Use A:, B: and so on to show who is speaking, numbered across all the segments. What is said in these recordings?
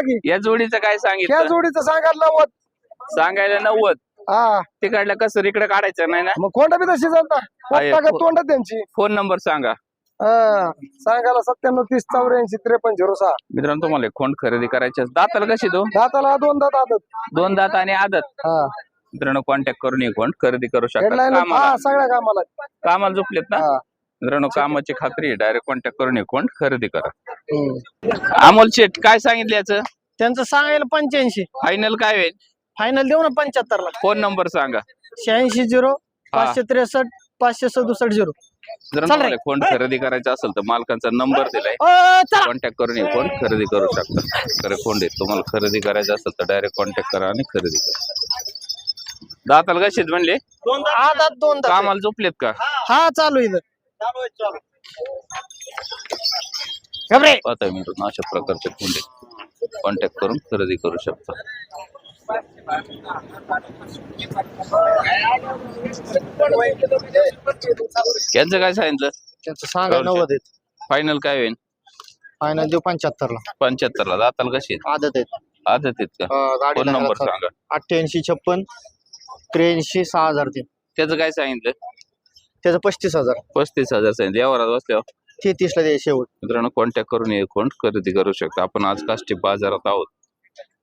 A: की.
B: या जोडीचं काय
A: त्या
B: सांगितलं
A: जोडीचं सांगायला नव्वद.
B: सांगायला नव्वद.
A: हा.
B: तिकडलं कसं इकडे काढायचं नाही ना?
A: मग कोंडा बी तशी जाता
B: आहे.
A: तोंड त्यांची?
B: फोन नंबर सांगा.
A: हा. सांगायला सत्त्याण्णव तीस चौऱ्याऐंशी त्रेपन्न झिरो सहा.
B: मित्रांनो तुम्हाला एक खोंड खरेदी करायची दाताला कशी तो?
A: दाताला दोन दात आदत.
B: दोन दात आणि आदत.
A: हा.
B: मित्रांनो कॉन्टॅक्ट करून एक खोंड खरेदी करू शकता.
A: हेडलाईन
B: कामाला
A: हा सगळ्या कामाला.
B: कामाला झोपलेत ना?
A: हा.
B: मित्रांनो कामाची खात्री डायरेक्ट कॉन्टॅक्ट करून खोंड खरेदी करा.
A: हम्म.
B: अमोल शेठ काय सांगितलं याचं?
A: त्यांचं सांगायला पंच्याऐंशी.
B: फायनल काय होईल?
A: फायनल देऊ ना पंच्याहत्तर ला
B: फोन नंबर सांगा.
A: शहाऐंशी झिरो पाचशे त्रेसष्ट पाचशे सदुसष्ट झिरो.
B: जर. तुम्हाला फोन खरेदी करायचा असेल तर मालकांचा नंबर दिलाय. कॉन्टॅक्ट करून फोन खरेदी करू शकता? खरे फोन देत? तुम्हाला खरेदी करायचं असेल तर डायरेक्ट कॉन्टॅक्ट करा आणि खरेदी करा. दाताला कशीत म्हणले?
A: हा दोन दात
B: कामाला झोपलेत का?
A: हा चालू इथं.
B: अशा प्रकारचे फोन कॉन्टॅक्ट करून खरेदी करू शकता. यांचं काय सांगितलं?
A: त्यांचं सांगा नव्वद आहेत.
B: फायनल काय होईल?
A: फायनल देऊ पंच्याहत्तर ला
B: पंच्याहत्तर ला दाताला कशी?
A: आदत आहेत.
B: आदत आहेत का?
A: गाडी
B: फोन नंबर सांगा?
A: अठ्ठ्याऐंशी छप्पन त्र्याऐंशी सहा हजार तीन
B: त्याचं काय सांगितलं?
A: त्याचं पस्तीस हजार.
B: पस्तीस हजार सांगितलं. यावर बसल्यावर?
A: तेहतीस ला द्यायचे शेवट.
B: मित्रांनो कॉन्टॅक्ट करून हे कोण खरेदी करू शकता? आपण आज काष्टी बाजारात आहोत.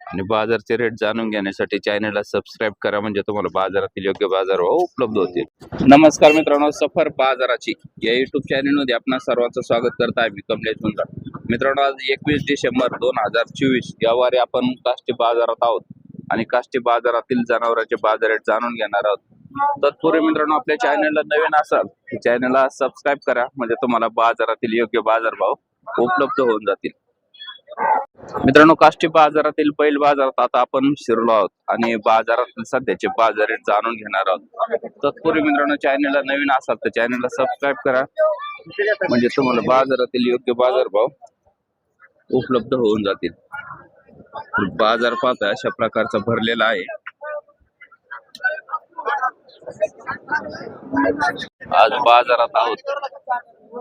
B: आणि बाजारचे रेट जाणून घेण्यासाठी चॅनलला सबस्क्राईब करा. म्हणजे तुम्हाला बाजारातील योग्य बाजार भाव उपलब्ध होतील. नमस्कार मित्रांनो सफर बाजाराची या युट्यूब चॅनलमध्ये आपणा सर्वांचं स्वागत करत आहे. मी कमलेश मुंजा मित्रांनो आज एकवीस डिसेंबर दोन हजार चोवीस या वारी आपण काष्टी बाजारात आहोत. आणि काष्टी बाजारातील जनावरांचे बाजार रेट जाणून घेणार आहोत. तत्पूर्वी मित्रांनो आपल्या चॅनलला नवीन असाल चॅनलला सबस्क्राईब करा. म्हणजे तुम्हाला बाजारातील योग्य बाजारभाव उपलब्ध होऊन जातील. मित्रांनो काष्टी बाजारातील बैल बाजारात आता आपण शिरलो आहोत आणि बाजारात सध्याचे बाजार रेट जाणून घेणार आहोत. तत्पूर्वी मित्रांनो चॅनलला नवीन असाल तर चॅनलला सबस्क्राईब करा. म्हणजे तुम्हाला बाजारातील योग्य बाजारभाव उपलब्ध होऊन जातील. बाजार पाहता अशा प्रकारचा भरलेला आहे. आज बाजारात आहोत.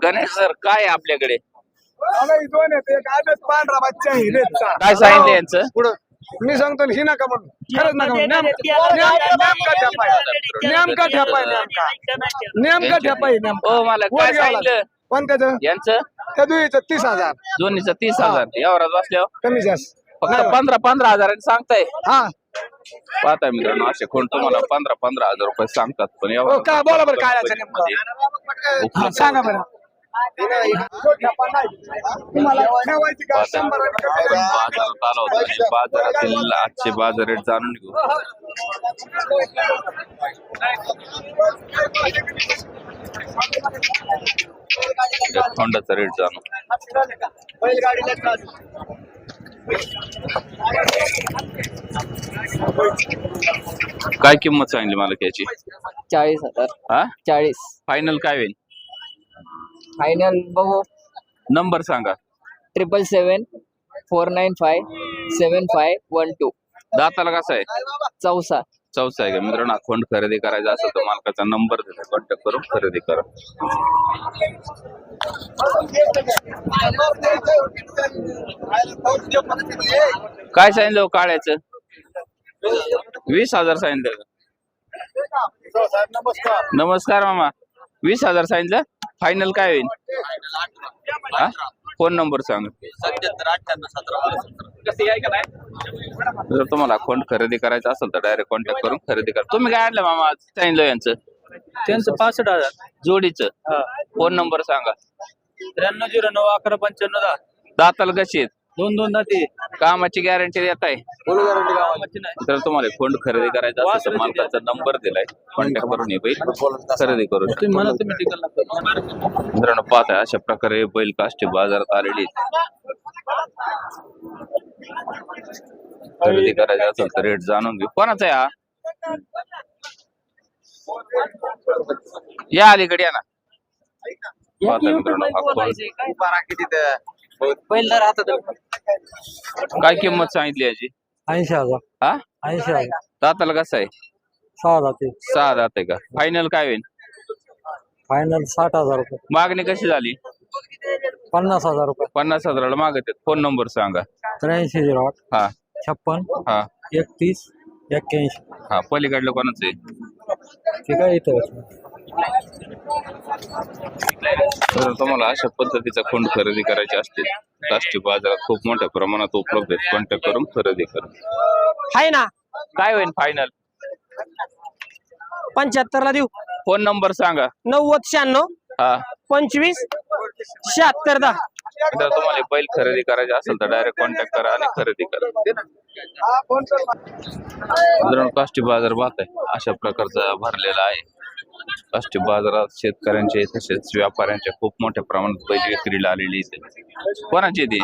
B: गणेश सर काय आहे आपल्याकडे?
A: पांढरा बच्चा.
B: काय सांगितलं यांचं?
A: पुढं मी सांगतो ना, ही नका म्हणून खरंच नका म्हणून नेम- नेमका नेमका ठेपा आहे. नेमका ठेपा आहे नेमका.
B: हो मला
A: वर
B: काय
A: घ्यावं
B: सांगितलं.
A: पण त्याचं?
B: यांचं?
A: त्या दुईचं तीस हजार.
B: दोन्हीचं तीस हजार. यावरात बसल्यावर?
A: कमी जास्त.
B: फक्त पंधरा पंधरा हजारांनी सांगताय.
A: हा.
B: पाहताय मित्रांनो असे कोण तुम्हाला पंधरा पंधरा हजार रुपये सांगतात पण
A: हो काय बोला बरं काय नेमकं हा, सांगा बरं. तुम्हाला ठेवायची का?
B: पाहताय
A: शंभर आणि
B: आपण
A: कमी?
B: बाजारात आलो होतो. आणि बाजारातील आजचे बाजार रेट जाणून घेऊ. एक होंडाचा रेट जाणून.
A: बैलगाडीला चालू.
B: काय किंमत सांगली मला त्याची
C: चाळीस हजार.
B: हा?
C: चाळीस.
B: फायनल काय होईल?
C: फायनल बघू.
B: नंबर सांगा.
C: Triple seven four nine five seven five one two
B: दाताला कसा आहे?
C: चौसा.
B: चौथा आहे का? मित्रांनो अकाउंट खरेदी करायचा असेल तर मालकाचा नंबर दिला कॉन्टॅक्ट करून खरेदी करा. काय सांगितलं हो काळ्याचं? वीस हजार सांगितलं. नमस्कार मामा. वीस हजार सांगितलं. फायनल काय होईल? हा? फोन नंबर सांग. जर तुम्हाला अकाउंट खरेदी करायचं असेल तर डायरेक्ट कॉन्टॅक्ट करून खरेदी करा. तुम्ही काय आणलं मामा सांगितलं यांचं.
D: त्यांचं पासष्ट हजार.
B: जोडीचं. फोन नंबर सांगा.
D: त्र्याण्णव झिरो नऊ अकरा पंच्याण्णव दहा.
B: दाताल कशी आहेत?
D: दोन दोन दाते
B: कामाची गॅरंटी देत आहे.
D: गावाची नाही.
B: तर तुम्हाला फोन खरेदी करायचा असेल तर मालकाचा नंबर दिलाय. कॉन्टॅक्ट करून हे बैल खरेदी करू शकता.
D: तुम्ही म्हणा तुम्ही टिकल लागतो
B: मित्रांनो पाहताय अशा प्रकारे बैल काष्टी बाजारात आलेली आहेत. खरेदी करायचं असेल तर रेट जाणून घेऊ. कोणाचा आहे हा? या अलीकडे या ना. मित्रांनो हा कोण?
D: पहिला राहतात
B: काय किंमत सांगितली याची?
A: ऐंशी हजार.
B: हा?
A: ऐंशी हजार.
B: दाताला कसं आहे?
A: सहा जाते
B: सहा दात आहे का? फायनल काय होईल?
A: फायनल साठ हजार रुपये.
B: मागणी कशी झाली?
A: पन्नास हजार रुपये.
B: पन्नास हजाराला मागत आहेत. फोन नंबर सांगा.
E: त्र्याऐंशी झिरो आठ.
B: हा.
E: छप्पन.
B: हा.
E: एकतीस. एक्क्याऐंशी.
B: हा पलीकडलं कोणाचं आहे?
E: ठीक आहे इथं
B: तर तुम्हाला अशा पद्धतीचा खोंड खरेदी करायचे असतील राष्ट्रीय बाजारात खूप मोठ्या प्रमाणात उपलब्ध आहेत. कॉन्टॅक्ट करून खरेदी करा.
F: आहे ना.
B: काय होईल फायनल
F: पंच्याहत्तर ला देऊ.
B: फोन नंबर सांगा.
F: नव्वद शहाण्णव
B: हा.
F: पंचवीस शहात्तर दहा.
B: जर तुम्हाला बैल खरेदी करायचे असेल तर डायरेक्ट कॉन्टॅक्ट करा आणि खरेदी करा. मित्रांनो काष्टी बाजार पाहत आहे. अशा प्रकारचा भरलेला आहे. काष्टी बाजारात शेतकऱ्यांचे तसेच व्यापाऱ्यांच्या खूप मोठ्या प्रमाणात बैल विक्रीला आलेली इथे. कोणाची ती?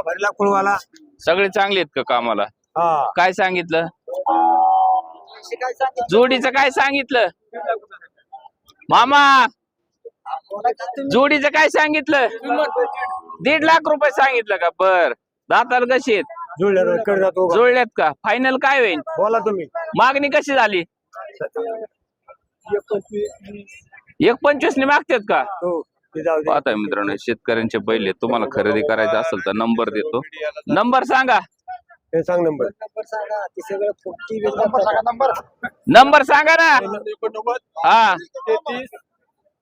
A: भरला कुळवाला
B: सगळे चांगले आहेत का कामाला? काय सांगितलं? जोडीचं काय सांगितलं? मामा! जोडीचं काय सांगितलं? दीड लाख रुपये सांगितलं का? बर. दाताल कशी आहेत? जुळल्यात का? फायनल काय होईल?
A: बोला तुम्ही.
B: मागणी कशी झाली? एक पंचवीस ने मागतात का?
A: हो ते जाऊ दे.
B: पाहताय मित्रांनो शेतकऱ्यांचे बैल आहेत. तुम्हाला खरेदी करायचं असेल तर नंबर देतो. नंबर सांगा.
A: हे सांग नंबर. नंबर
B: नंबर सांगा ना. हा.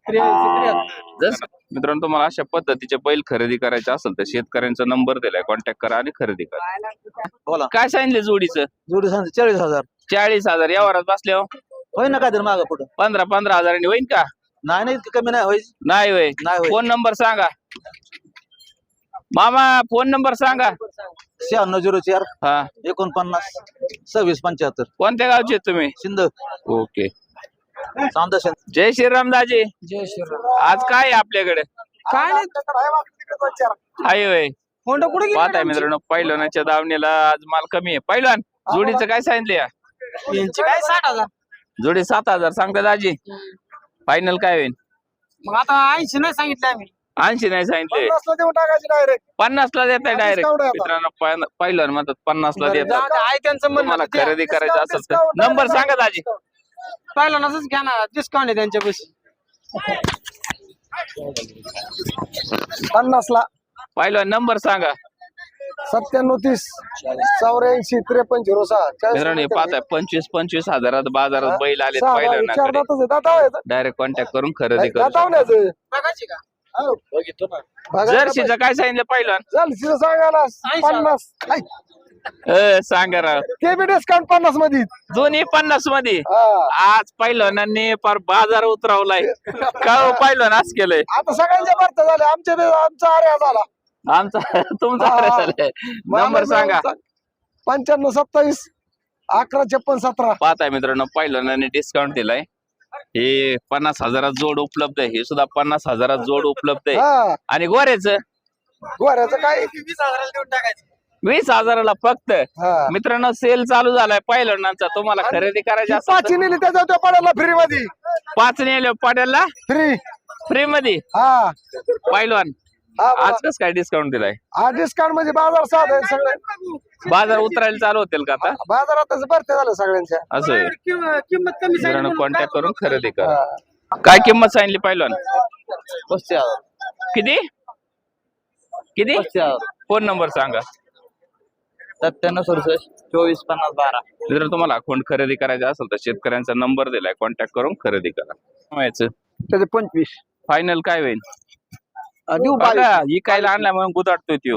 B: जस मित्रांनो तुम्हाला अशा पद्धतीचे बैल खरेदी करायचे असेल तर शेतकऱ्यांचा नंबर दिलाय कॉन्टॅक्ट करा आणि खरेदी करा.
D: बोला.
B: काय सांगितले जोडीचं?
D: जोडी सांगते चाळीस हजार.
B: चाळीस हजार यावरात बसल्यावर
D: होय ना काय तर मागं पुढं.
B: पंधरा पंधरा हजारांनी होईल का?
D: नाही नाही इतकं कमी नाही होय.
B: नाही होय. फोन नंबर सांगा. मामा फोन नंबर सांगा.
D: शहाण्णव झिरो चार
B: हा.
D: एकोणपन्नास सव्वीस पंच्याहत्तर.
B: कोणत्या गावचे आहेत तुम्ही?
D: सिंध
B: ओके.
D: सामदा
B: जय श्रीराम दाजी.
F: जय श्रीराम.
B: आज काय आहे आपल्याकडे?
F: काय नाही.
B: हाय होय.
F: होंडा कुठे गेला
B: पाहताय मित्रांनो पैलवानाच्या दावणीला आज माल कमी आहे. पैलवान जोडीचं काय सांगितले
F: यांचे काय साठ हजार?
B: जोडी सात हजार सांगता दाजी. फायनल काय होईल?
F: मग आता ऐंशी नाही सांगितलं आम्ही.
B: ऐंशी नाही सांगितले.
A: डायरेक्ट
B: पन्नास ला देताय डायरेक्ट
A: discount आहे आता.
B: मित्रांनो पहिलं म्हणतात पन्नास ला देतात.
F: जाऊ दे, आहे त्यांचं म्हणणं.
B: तुम्हाला
F: द्या.
B: खरेदी करायचं
A: discount,
B: असेल तर.
A: discount,
B: नंबर सांगा दाजी.
F: पहिला नसच घ्या ना डिस्काउंट आहे त्यांच्यापाशी.
A: पन्नासला
B: पहिला नंबर सांगा.
A: सत्त्याण्णव तीस चौऱ्याऐंशी त्रेपन्न झिरो सहा. चाळीस
B: मित्रांनो हे पाहताय पंचवीस पंचवीस हजारात बाजारात बैल आले
A: आहे.
B: डायरेक्ट कॉन्टॅक्ट करून खरेदी करू
A: दातावण्याचं.
F: बघायची का?
A: हो. बघा
B: जर्सीचं काय सांगितलं पहिलं?
A: चल शिव सांगायला पन्नास?
B: अ, सांगा राव.
A: ते बी डिस्काउंट पन्नासमध्ये
B: दोन्ही पन्नासमध्ये
A: हा.
B: आज पहिलवानांनी फार बाजार उतरवलाय. का हो पहिलवान आज केलंय?
A: आता सगळ्यांच्या भरत्या झाल्या. आमच्या बी- आमचा आर्या झाला.
B: आमचा तुमचा
A: हा, हा.
B: झालाय. नंबर सांगा.
A: पंच्याण्णव सत्तावीस अकरा छप्पन सतरा.
B: पाहताय मित्रांनो पहिलवानांनी डिस्काउंट दिलाय. हे पन्नास हजारात जोड उपलब्ध आहे. हे सुद्धा पन्नास हजारात जोड उपलब्ध आहे.
A: हा.
B: आणि गोऱ्याच?
A: गोऱ्याचं काय?
F: वीस हजाराला देऊन टाकायचं.
B: वीस हजाराला फक्त.
A: हा.
B: मित्रांनो सेल चालू झालाय पहिलवानांचा तुम्हाला खरेदी करायची असेल
A: पाचशे नेली त्याच्या त्या पडायला फ्री मध्ये
B: तर पाच नेले पाट्याला
A: फ्री.
B: फ्री मध्ये
A: हा.
B: पहिलवान
A: हा
B: आज. कस काय डिस्काउंट दिलाय?
A: हा डिस्काउंट म्हणजे बाजार साधा आहे सगळे.
B: बाजार उतरायला चालू होतील का आता?
A: बाजारात भरते झालं सगळ्यांच्या.
B: असं आहे.
F: किंमत कमी
B: मित्रांनो कॉन्टॅक्ट करून खरेदी करा. काय किंमत सांगितली पहिलवान किती? किती? फोन नंबर सांगा.
D: सत्त्याण्णव सदुसष्ट चोवीस पन्नास बारा.
B: जर तुम्हाला अकाउंट खरेदी करायचा असेल तर शेतकऱ्यांचा नंबर दिलाय. कॉन्टॅक्ट करून खरेदी करा. व्हायचं
A: त्याचे पंचवीस.
B: फायनल काय होईल?
A: देऊ
B: बघा ही काय आणला म्हणून गुदाडतोय त्यो.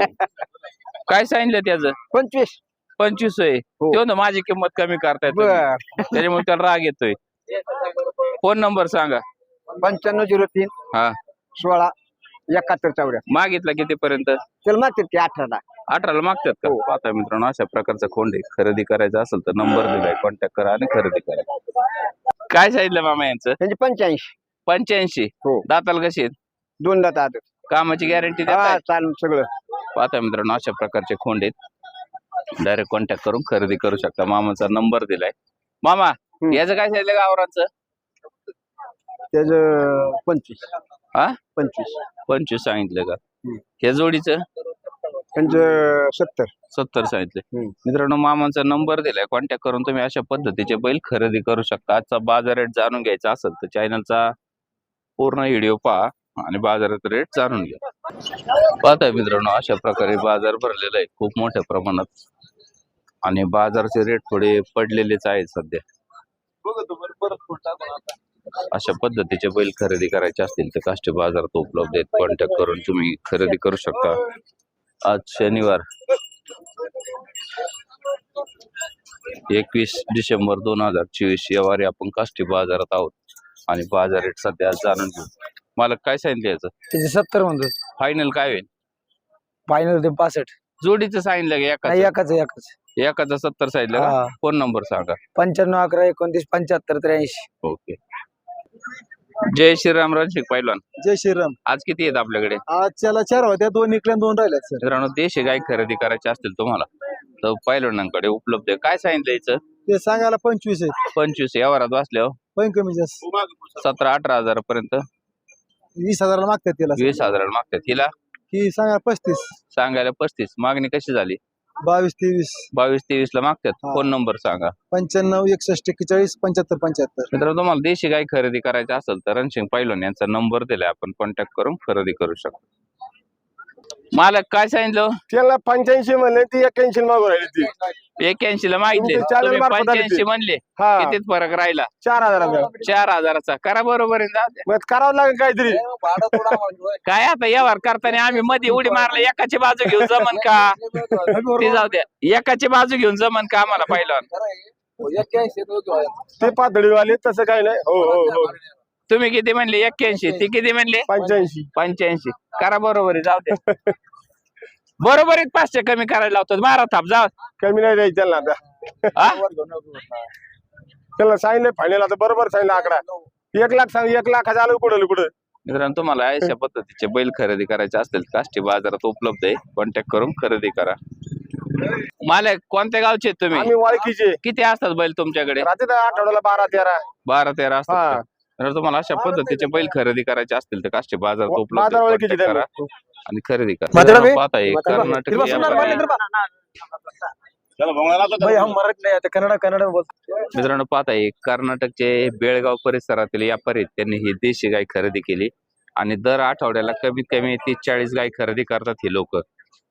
B: काय सांगितलं त्याचं?
A: पंचवीस.
B: पंचवीस आहे
A: हो.
B: तो ना माझी किंमत कमी करताय तुम्ही.
A: बर.
B: त्याच्यामुळे त्याला राग येतोय. फोन नंबर सांगा.
A: पंच्याण्णव झिरो तीन
B: हा.
A: सोळा एकाहत्तर चौऱ्या.
B: मागितला कितीपर्यंत?
A: चल मागतील ते अठराला.
B: अठराला मागतात का? पाहता मित्रांनो अशा प्रकारचा खोंड आहे खरेदी करायचा असेल तर नंबर दिलाय. कॉन्टॅक्ट करा आणि खरेदी करा. काय सांगितलं मामा यांचं?
A: त्यांचे पंच्याऐंशी.
B: पंच्याऐंशी.
A: हो.
B: दाताला कशी आहेत?
A: दोन दात आत
B: कामाची गॅरंटी
A: हा
B: देताय
A: चालेल सगळं.
B: पाहता मित्रांनो अशा प्रकारचे खोंड आहेत. डायरेक्ट कॉन्टॅक्ट करून खरेदी करू शकता. मामाचा नंबर दिलाय. मामा याचं काय सांगितलं गावरांचं
A: त्याच पंचवीस.
B: हा?
A: पंचवीस.
B: पंचवीस सांगितलं का? हे जोडीचं?
A: त्यांचं सत्तर.
B: सत्तर सांगितले.
A: हम्म.
B: मित्रांनो मामांचा नंबर दिलाय. कॉन्टॅक्ट करून तुम्ही अशा पद्धतीचे बैल खरेदी करू शकता. आजचा बाजार रेट जाणून घ्यायचा असेल तर चॅनलचा पूर्ण व्हिडिओ पहा आणि बाजारात रेट जाणून घ्या. पाहताय मित्रांनो अशा प्रकारे बाजार भरलेला आहे. खूप मोठ्या प्रमाणात. आणि बाजारचे रेट थोडे पडलेलेच आहेत सध्या. अशा पद्धतीचे बैल खरेदी करायचे असतील तर काष्टी बाजारात उपलब्ध आहेत. कॉन्टॅक्ट करून तुम्ही खरेदी करू शकता. आज शनिवार. एकवीस डिसेंबर दोन हजार चोवीस या वारी आपण काष्टी बाजारात आहोत आणि बाजार रेट सध्या जाणून घेऊ. मला काय सांगितलं याचं?
A: त्याचे सत्तर म्हणतो
B: फायनल काय होईल?
A: फायनल ते पासष्ट.
B: जोडीचं सांगितलं का
A: नाही
B: एकाचं
A: एकाच एकाच.
B: एकाचं सत्तर सांगितलं का?
A: हा.
B: फोन नंबर सांगा.
A: पंच्याण्णव अकरा एकोणतीस पंच्याहत्तर त्र्याऐंशी.
B: ओके. जय श्रीराम रणशिक पैलवान.
D: जय श्रीराम.
B: आज किती आहेत आपल्याकडे?
D: आजच्याला चार होत्या. दोन इकडे दोन राहिल्यात सर.
B: मित्रांनो देशी गाय खरेदी करायची असतील तुम्हाला तर पैलवानांकडे उपलब्ध आहे. काय सांगितलं याचं?
D: ते सांगायला पंचवीस आहे
B: पंचवीस यावरात वाचल्यावर
D: पण कमी जास्त.
B: सतरा अठरा हजारापर्यंत
D: वीस हजाराला मागतात त्याला
B: वीस हजाराला मागतात. तिला
D: ही सांगा पस्तीस.
B: सांगायला पस्तीस. मागणी कशी झाली?
D: बावीस तेवीस.
B: बावीस तेवीस ला मागतात
D: हा.
B: फोन नंबर सांगा.
D: पंच्याण्णव एकसष्ट एक्केचाळीस पंच्याहत्तर पंच्याहत्तर.
B: मित्रांनो तुम्हाला देशी गाय खरेदी करायची असेल तर रणसिंग पैलवान यांचा नंबर दिलाय. आपण कॉन्टॅक्ट करून खरेदी करू शकतो. मालक काय सांगितलं?
A: त्याला पंच्याऐंशी म्हणले ती एक्क्याऐंशी मागून राहिली ती.
B: एक्क्याऐंशी ला मागितले
A: तुमचे channel
B: तुम्ही
A: मार्फत आले ते.
B: पंच्याऐंशी म्हणले
A: हा.
B: कितीच फरक राहिला?
A: चार हजाराचा.
B: चार हजाराचा. करा बरोबर आहे, जाऊ द्या.
A: मग करावं लागेल काहीतरी.
B: काय आता व्यवहार करताना आम्ही मध्ये उडी मारला एकाची बाजू घेऊन जमन का? ते जाऊ द्या एकाची बाजू घेऊन जमन का आम्हाला पहिलं
A: ते पातळीवाले तसं काही नाही. हो हो हो.
B: तुम्ही किती म्हणले? एक्क्याऐंशी. ते किती म्हणले?
A: पंच्याऐंशी.
B: पंच्याऐंशी. करा बरोबर आहे, जाऊ द्या बरोबर आहेत पाचशे कमी करायला लावतो मारा थाप जाऊ
A: कमी नाही द्यायची त्यांना आता.
B: हा?
A: त्याला सांगितलं फायनल आता बरोबर सांगितलं आकडा. एक लाख सांग एक लाखाच्या आलं कुठं कुठं?
B: मित्रांनो तुम्हाला अशा पद्धतीचे बैल खरेदी करायचे असतील काष्टी बाजारात उपलब्ध आहे. कॉन्टॅक्ट करून खरेदी करा. मालक कोणत्या गावचे आहेत तुम्ही?
A: आम्ही वाळकीचे
B: किती असतात बैल तुमच्याकडे?
A: रात्री आठवड्याला बारा तेरा.
B: बारा तेरा असतात.
A: हा.
B: तर तुम्हाला अशा पद्धतीचे बैल खरेदी करायचे असतील तर काष्टी उपलब्ध
A: बाजार
B: आहे.
A: ओळखीचे
B: Contact करा. आणि खरेदी करा
A: बे?
B: पाहता हे कर्नाटक
A: हिरवा सुंदर
B: व्यापारी
A: मारले तर बा. भाई हम मराठी नाही आता कन्नड कन्नड बोलतो
B: मित्रांनो पाहता हे कर्नाटकचे बेळगाव परिसरातील व्यापारी आहेत. त्यांनी ही देशी गाय खरेदी केली आणि दर आठवड्याला कमीत कमी तीस चाळीस गाय खरेदी करतात ही लोक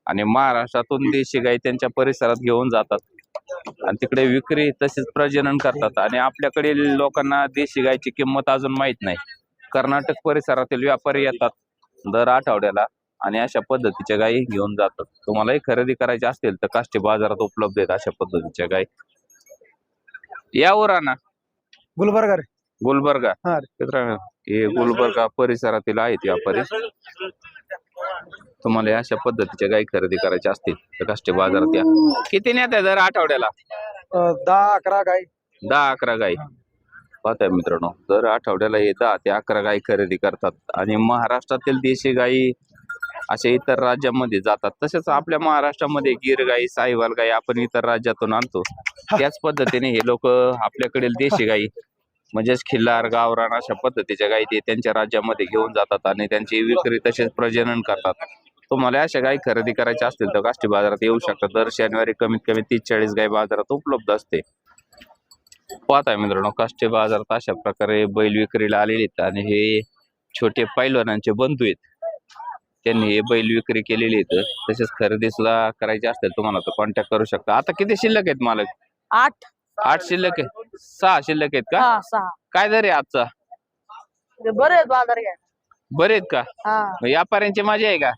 B: आणि महाराष्ट्रातून देशी गाय त्यांच्या परिसरात घेऊन जातात आणि तिकडे विक्री तसेच प्रजनन करतात. आणि आपल्याकडील लोकांना देशी गायची किंमत अजून माहीत नाही. कर्नाटक परिसरातील व्यापारी येतात दर आठवड्याला आणि अशा पद्धतीच्या गायी घेऊन जातात. तुम्हालाही खरेदी करायची असतील तर काष्टी बाजारात उपलब्ध आहेत अशा पद्धतीच्या गायी. यावर ना
A: गुलबर्गा रे.
B: गुलबर्गा.
A: हे
B: गुलबर्गा परिसरातील आहेत व्यापारी. तुम्हाला अशा पद्धतीच्या गायी खरेदी करायच्या असतील तर काष्टी बाजारात या. किती नेत्या दर आठवड्याला?
A: दहा अकरा काय
B: दहा अकरा गाई. पाहताय मित्रांनो दर आठवड्याला हे दहा ते अकरा गाई खरेदी करतात. आणि महाराष्ट्रातील देशी गाई असे इतर राज्यामध्ये जातात. तसेच आपल्या महाराष्ट्रामध्ये गिर गाई साहिवाल गाई आपण इतर राज्यातून आणतो. त्याच पद्धतीने हे लोक आपल्याकडील देशी गाई म्हणजेच खिल्लार गावरान अशा पद्धतीच्या गाई ते त्यांच्या राज्यामध्ये घेऊन जातात आणि त्यांची विक्री तसेच प्रजनन करतात. तुम्हाला अशा गाई खरेदी करायच्या असतील तर काष्टी बाजारात येऊ शकतात दर शनिवारी कमीत कमी तीस चाळीस गाई बाजारात उपलब्ध असते. पाहताय मित्रांनो काष्टी बाजारात अशा प्रकारे बैल विक्रीला आलेले आहेत आणि हे छोटे पैलवानांचे बंधू आहेत. त्यांनी हे बैल विक्री केलेली आहेत. तसेच खरेदीला करायचे असतील तुम्हाला तर कॉन्टॅक्ट करू शकता. आता किती शिल्लक आहेत मालक?
G: आठ.
B: आठ शिल्लक आहे सहा शिल्लक आहेत का?
G: हा सहा.
B: काय दर आहे आजचा?
G: ते बरे आहेत बाजार घ्या.
B: बरे आहेत का?
G: हा.
B: मग व्यापाऱ्यांची मजा आहे का?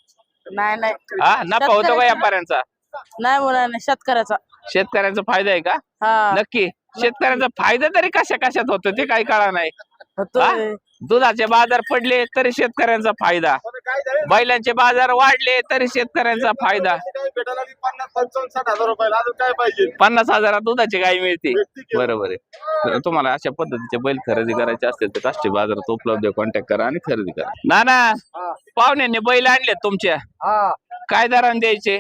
G: नाही नाही.
B: हा नफा होतो का व्यापाऱ्यांचा?
G: नाही मुला नाही शेतकऱ्याचा.
B: शेतकऱ्यांचा फायदा आहे का?
G: हा.
B: नक्की. शेतकऱ्यांचा फायदा तरी कशा कशात होतो ते काही कळा नाही.
G: होतोय.
B: दुधाचे बाजार पडले तरी शेतकऱ्यांचा फायदा. बैलांचे बाजार वाढले तरी शेतकऱ्यांचा फायदा.
A: पन्नास पंचावन्न साठ हजार रुपयाला अजून काय पाहिजे?
B: पन्नास हजारात दुधाची गाय मिळते. बरोबर आहे. तर तुम्हाला अशा पद्धतीचे बैल खरेदी करायचे असतील तर काष्टी बाजारात उपलब्ध कॉन्टॅक्ट करा आणि खरेदी करा. ना ना पाहुण्यांनी बैल आणले तुमच्या.
A: हा.
B: काय दराने द्यायचे?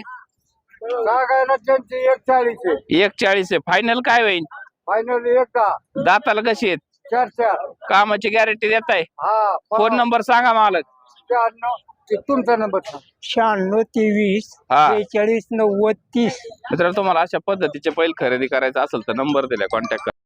A: काय काय ना त्यांची एक चाळीस आहे
B: एक चाळीस आहे फायनल काय होईल?
A: फायनल एक
B: दाताला कशी आहेत?
A: चार चार.
B: कामाची गॅरंटी देत आहे
A: हा
B: फोन नंबर सांगा मला
A: शहाण्णव ते तुमचा नंबर शहाण्णव तेवीस
B: हा.
A: बेचाळीस नव्वद तीस.
B: मित्रांनो तुम्हाला अशा पद्धतीचे बैल खरेदी करायचं असेल तर नंबर दिला कॉन्टॅक्ट करा.